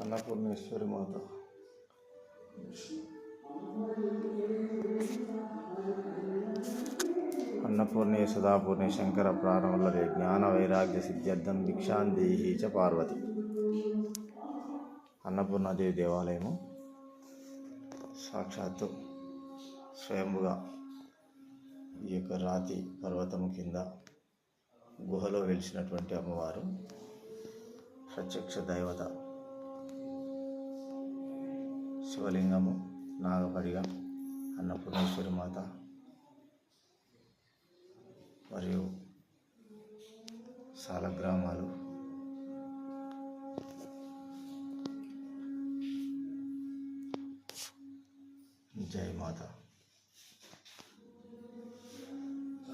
అన్నపూర్ణేశ్వరి మాత. అన్నపూర్ణే సదాపూర్ణే శంకర ప్రాణవల్లరే జ్ఞాన వైరాగ్య సిద్ధ్యర్థం భిక్షాం దేహి చ పార్వతి. అన్నపూర్ణాదేవి దేవాలయము సాక్షాత్తు స్వయంగా యొక్క రాతి పర్వతము కింద గుహలో వెలిసినటువంటి అమ్మవారు ప్రత్యక్ష దైవత. శివలింగము నాగపడిగ అన్నపూర్ణేశ్వరి మాత మరియు సాలగ్రామాలు. జై మాత.